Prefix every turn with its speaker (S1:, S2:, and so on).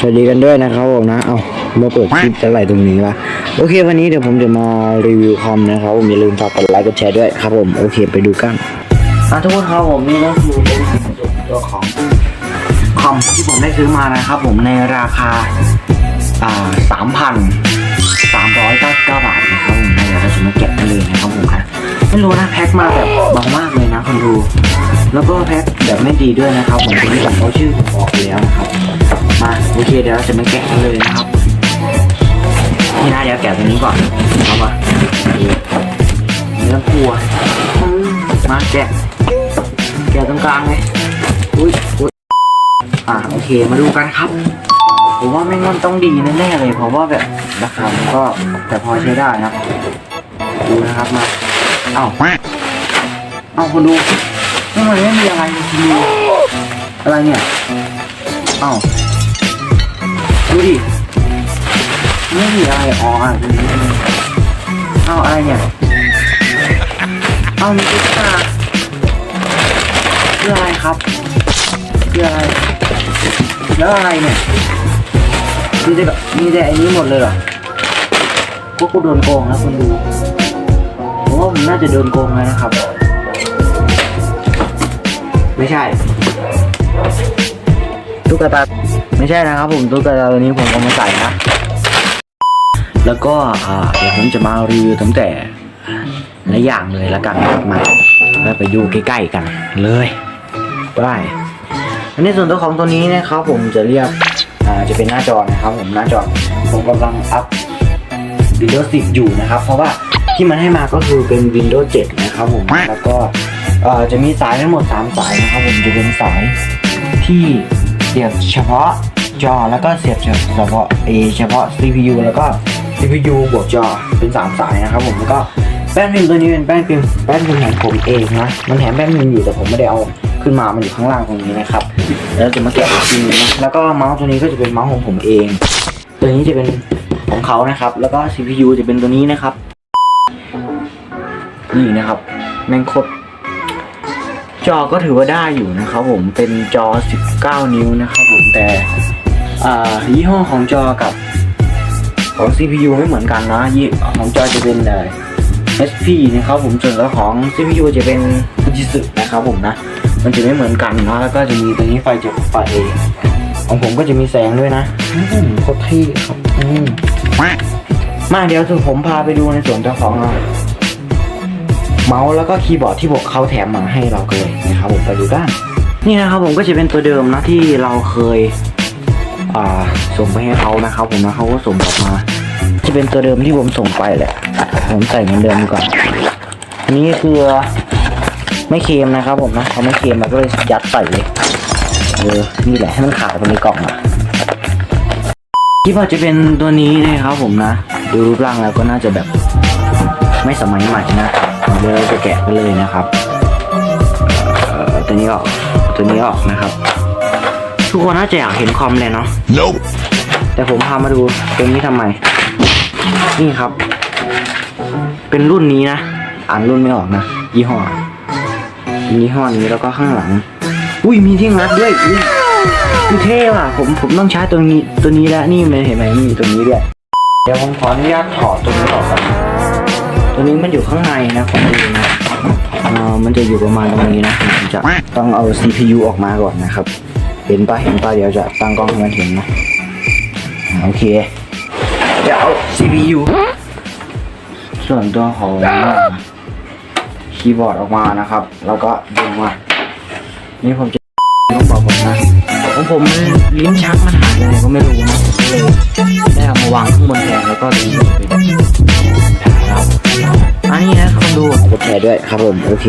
S1: สวัสดีกันด้วยนะครับผมนะ เอามาเปิดคลิปจะไหลตรงนี้วะโอเค วันนี้เดี๋ยวผมจะมารีวิวคอมนะครับผมอย่าลืมฝากกดไลค์กดแชร์ด้วยครับผม โอเคไปดูกันอะทุกคนครับผมนี่ก็คือเป็นตัวของคอมที่ผมได้ซื้อมานะครับผมในราคาอ่าสามพันสามร้อยเก้าสิบเก้าบาทนะครับผมนะเดี๋ยวเราจะมาแกะกันเลยนะครับผมนะไม่รู้นะแพ็คมาแบบเบามากเลยนะคนดู แล้วก็แพ็คแบบไม่ดีด้วยนะครับผมที่ผมเอาชื่อผมออกไปแล้วนะครับ มาโอเคเดี๋ยวเราจะมาแกะกันเลยนะครับนี่นะเดี๋ยวแกะตัวนี้ก่อนเอามาเนื้อปัวมาแกะแกะตรงกลางเลยอุ้ยอุ้ยอ่าโอเคมาดูกันครับ ผมว่าแม่งมันต้องดีแน่ๆเลยเพราะว่าแบบราคามันก็แต่พอใช้ได้นะดูนะครับมาเอ้าเอ้าคุณดูทำไมไม่มีอะไรคุณดูอะไรเนี่ยเอ้า ดูดิไม่มีอะไรอ๋ออะเอาอะไรเนี่ยเอามีตุ๊กตาคืออะไรครับคืออะไร แล้วอะไรเนี่ยมีแต่แบบมีแต่อันนี้หมดเลยเหรอพวกกูโดนโกงนะคุณดูผมว่าผมน่าจะโดนโกงแล้วนะครับ ไม่ใช่ ตุ๊กตาไม่ใช่นะครับผมตุ๊กตาตัวนี้ผมเอามาใส่นะ แล้วก็อ่าเดี๋ยวผมจะมารีวิวตั้งแต่ลายอย่างเลยแล้วกันนะครับมาไปดูใกล้ๆกันเลยได้อันนี้ส่วนตัวของตัวนี้นะครับผมจะเรียกอ่าจะเป็นหน้าจอนะครับ ผมหน้าจอผมกำลังอัพ Windows 10 อยู่นะครับ เพราะว่าที่มันให้มาก็คือเป็น Windows 7 นะครับผมแล้วก็อ่อจะมีสายทั้งหมด 3 สายนะครับผมจะเป็นสายที่ สียบเฉพาะจอแล้วก็เสียบเฉพาะเอเฉพาะ CPU แล้วก็ CPU บวกจอเป็น 3 สายนะครับผมแล้วก็แป้นพิมพ์ตัวนี้เป็นแป้นพิมพ์แป้นพิมพ์ของผมเองนะมันแถมแป้นพิมพ์อยู่แต่ผมไม่ได้เอาขึ้นมา มันอยู่ข้างล่างตรงนี้นะครับแล้วจะมาแกะอีกทีนึงนะแล้วก็เมาส์ตัวนี้ก็จะเป็นเมาส์ของผมเอง ตัวนี้จะเป็นของเขานะครับ แล้วก็ CPU จะเป็นตัวนี้นะครับนี่นะครับแม่งโคตร จอก็ถือว่าได้อยู่นะครับผมเป็นจอ 19 นิ้วนะครับผมแต่อายี่ห้อของจอกับของ CPU ไม่เหมือนกันนะยี่ของจอจะเป็นเอ่อ SP นะครับผมส่วนแล้วของ CPU จะเป็น Fujitsu นะครับผมนะ มันจะไม่เหมือนกันนะแล้วก็จะมีตัวนี้ไฟจากไฟของผมก็จะมีแสงด้วยนะโคตรเท่ครับมมาเดี๋ยวถึงผมพาไปดูในส่วนเจ้าของเรา เมาส์แล้วก็คีย์บอร์ดที่พวกเขาแถมมาให้เราเลยนะครับผมไปดูกันนี่นะครับผมก็จะเป็นตัวเดิมนะที่เราเคยส่งไปให้เขานะครับผมนะเขาก็ส่งกลับมาจะเป็นตัวเดิมที่ผมส่งไปแหละผมใส่เหมือนเดิมก่อนอันนี้คือไม่เค็มนะครับผมนะเขาไม่เค็มเราก็เลยยัดใส่เลยเออนี่แหละให้มันขายไปในกล่องอะที่ว่าจะเป็นตัวนี้นะครับผมนะ ดูรูปร่างแล้วก็น่าจะแบบไม่สมัยใหม่นะ เดี๋ยวเราจะแกะไปเลยนะครับเอ่อตัวนี้ออกตัวนี้ออกนะครับ ทุกคนน่าจะอยากเห็นคอมเลยเนาะ
S2: Nope.
S1: แต่ผมพามาดูตัวนี้ทำไม นี่ครับ เป็นรุ่นนี้นะ อ่านรุ่นไม่ออกนะ ยี่ห้อเป็นยี่ห้อนี้แล้วก็ข้างหลัง อุ้ยมีที่งัดด้วยอุ้ยดูเท่ว่ะผมผมต้องใช้ตัวนี้ตัวนี้แล้วนี่มันเห็นไหมมีตัวนี้ด้วยเดี๋ยวผมขออนุญาตถอดตัวนี้ออกก่อนนะ ตัวนี้มันอยู่ข้างในนะของดูนะเออมันจะอยู่ประมาณตรงนี้นะผมจะต้องเอา CPU ออกมาก่อนนะครับ เห็นปะเห็นปะเดี๋ยวจะตั้งกล้องให้มันเห็นนะโอเค เดี๋ยว CPU ส่วนตัวของคีย์บอร์ดออกมานะครับ แล้วก็ดึงมานี่ผมจะต้องบอกผมนะของผมลิ้นชักมันหายไปไหนก็ไม่รู้นะได้เอามาวางข้างบนแทนแล้วก็ดึงไป ด้วยครับผมโอเค